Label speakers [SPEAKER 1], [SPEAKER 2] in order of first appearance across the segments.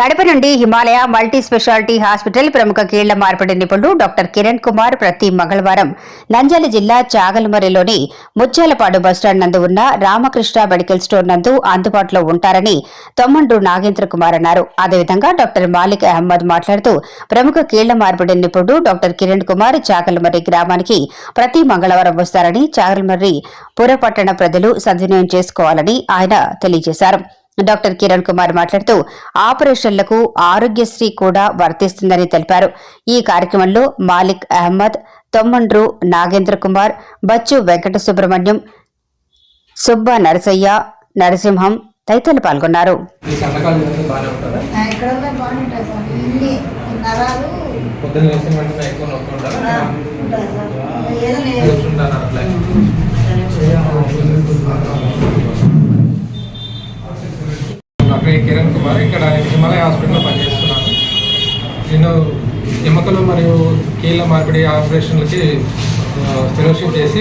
[SPEAKER 1] కడప నుండి Himalaya multi speciality hospital ప్రముఖ కీళ్ళ మార్పిడి నిపుణుడు డాక్టర్ కిరణ్ కుమార్ ప్రతి మంగళవారం నంద్యాల జిల్లా చాగల్మరిలోని ముత్యాలపాడు బస్టాండ్ నందు ఉన్న రామకృష్ణ మెడికల్ స్టోర్ నందు అందుబాటులో ఉంటారని తొమ్మండ్రు నాగేంద్ర కుమార్ అన్నారు. అదేవిధంగా డాక్టర్ మాలిక్ అహ్మద్ మాట్లాడుతూ ప్రముఖ కీళ్ళ మార్పిడి నిపుణుడు డాక్టర్ కిరణ్ కుమార్ చాగల్మర్రి గ్రామానికి ప్రతి మంగళవారం వస్తారని చాగల్మర్రి పురపట్టణ ప్రజలు సద్వినియోగం చేసుకోవాలని ఆయన తెలియజేశారు. డాక్టర్ కిరణ్ కుమార్ మాట్లాడుతూ ఆపరేషన్లకు ఆరోగ్యశ్రీ కూడా వర్తిస్తుందని తెలిపారు. ఈ కార్యక్రమంలో మాలిక్ అహ్మద్ తొమ్మండ్రు నాగేంద్ర కుమార్ బచ్చు వెంకట సుబ్రహ్మణ్యం సుబ్బ నరసయ్య నరసింహం తదితరులు పాల్గొన్నారు.
[SPEAKER 2] ఈ పేరు కిరణ్ కుమార్ ఇక్కడ హిమాలయ హాస్పిటల్లో పనిచేస్తున్నాను. నేను ఎముకలు మరియు కీళ్ళ మార్పిడి ఆపరేషన్లకి ఫెలోషిప్ చేసి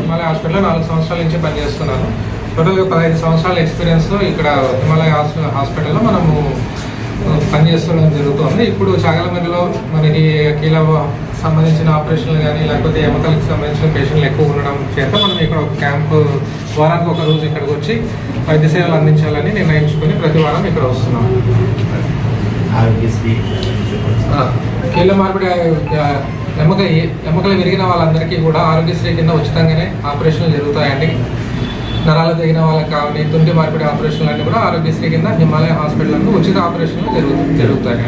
[SPEAKER 2] హిమాలయ హాస్పిటల్లో నాలుగు సంవత్సరాల నుంచి పనిచేస్తున్నాను. టోటల్గా పదహైదు సంవత్సరాల ఎక్స్పీరియన్స్ ఇక్కడ హిమాలయ హాస్పిటల్లో మనము పనిచేస్తుండడం జరుగుతుంది. ఇప్పుడు చాగలమరిలో మనకి కీళ్ళ సంబంధించిన ఆపరేషన్లు కానీ లేకపోతే ఎముకలకు సంబంధించిన పేషెంట్లు ఎక్కువ ఉండడం చేత మనం ఇక్కడ ఒక క్యాంపు వారానికి ఒక రోజు ఇక్కడికి వచ్చి వైద్య సేవలు అందించాలని నిర్ణయించుకొని ప్రతి వారం ఇక్కడ వస్తున్నాం. కీళ్ళ మార్పిడి ఎముక ఎముకలు విరిగిన వాళ్ళందరికీ కూడా ఆరోగ్యశ్రీ కింద ఉచితంగానే ఆపరేషన్లు జరుగుతాయండి. నరాలు తెగిన వాళ్ళకి కానీ తుంటి మార్పిడి ఆపరేషన్లు అన్నీ కూడా ఆరోగ్యశ్రీ కింద హిమాలయ హాస్పిటల్ ఉచిత ఆపరేషన్లు జరుగు జరుగుతాయి